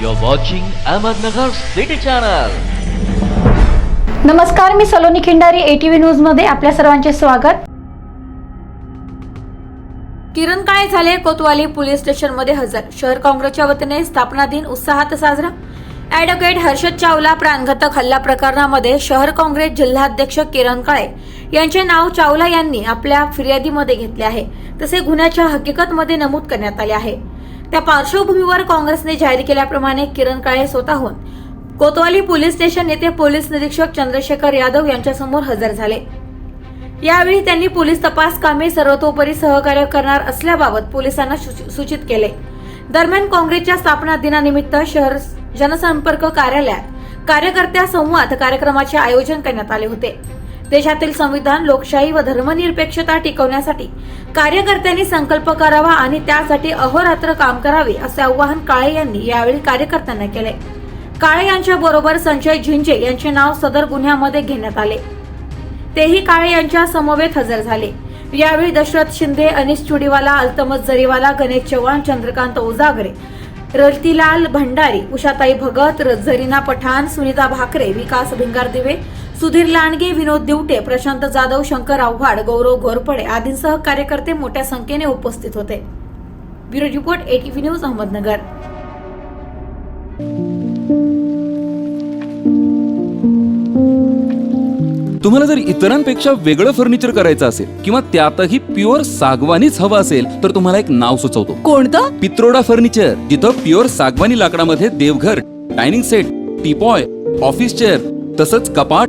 You're watching Ahmednagar City Channel. नमस्कार मी Saloni Khindari ATV न्यूजमध्ये आपल्या सर्वांचे स्वागत. किरण काळे झाले कोतवाली पोलीस स्टेशनमध्ये हजर. शहर काँग्रेसच्या वतीने स्थापना दिन उत्साहात साजरा. ऍडव्होकेट हर्षद चावला प्राणघातक हल्ला प्रकरणामध्ये शहर काँग्रेस जिल्हाध्यक्ष किरण काळे यांचे नाव चावला यांनी आपल्या फिर्यादीमध्ये घेतले आहे. तसे गुन्ह्याच्या हकीकतमध्ये नमूद करण्यात आले आहे. त्या पार्श्वभूमीवर काँग्रेसने जाहीर केल्याप्रमाणे किरण काळे स्वतःहून कोतवाली पोलीस स्टेशन येथे पोलीस निरीक्षक चंद्रशेखर यादव यांच्यासमोर हजर झाले. यावेळी त्यांनी पोलीस तपास कामे सर्वतोपरी सहकार्य करणार असल्याबाबत पोलिसांना सूचित केले. दरम्यान काँग्रेसच्या स्थापना दिनानिमित्त शहर जनसंपर्क कार्यालयात कार्यकर्त्या संवाद कार्यक्रमाचे आयोजन करण्यात आले होते. देशातील संविधान लोकशाही व धर्मनिरपेक्षता टिकवण्यासाठी कार्यकर्त्यांनी संकल्प करावा आणि त्यासाठी अहोरात्र काम करावे असे आवाहन काळे यांनी यावेळी कार्यकर्त्यांना केले. काळे यांच्या बरोबर संजय झिंजे यांचे नाव सदर गुन्ह्यामध्ये घेण्यात आले. तेही काळे यांच्या समवेत हजर झाले. यावेळी दशरथ शिंदे अनिश चुडीवाला अल्तमत जरीवाला गणेश चव्हाण चंद्रकांत ओजागरे रतिलाल भंडारी उषाताई भगत र- झरीना पठाण सुनीता भाकरे विकास भिंगार दिवे सुधीर लांडगे विनोद दिवटे प्रशांत जाधव शंकर आव्हाड गौरव घोरपडे आदींसह कार्यकर्ते मोठ्या संख्येने उपस्थित होते. Bureau report ATV news Ahmednagar. तुम्हाला जर इतरांपेक्षा वेगळं फर्निचर करायचं असेल किंवा त्यातही प्युअर सागवानीच हवं असेल तर तुम्हाला एक नाव सुचवतो. कोणतं? पित्रोडा फर्निचर जिथं प्युअर सागवानी लाकडामध्ये देवघर dining set teapoy office chair तसंच कपाट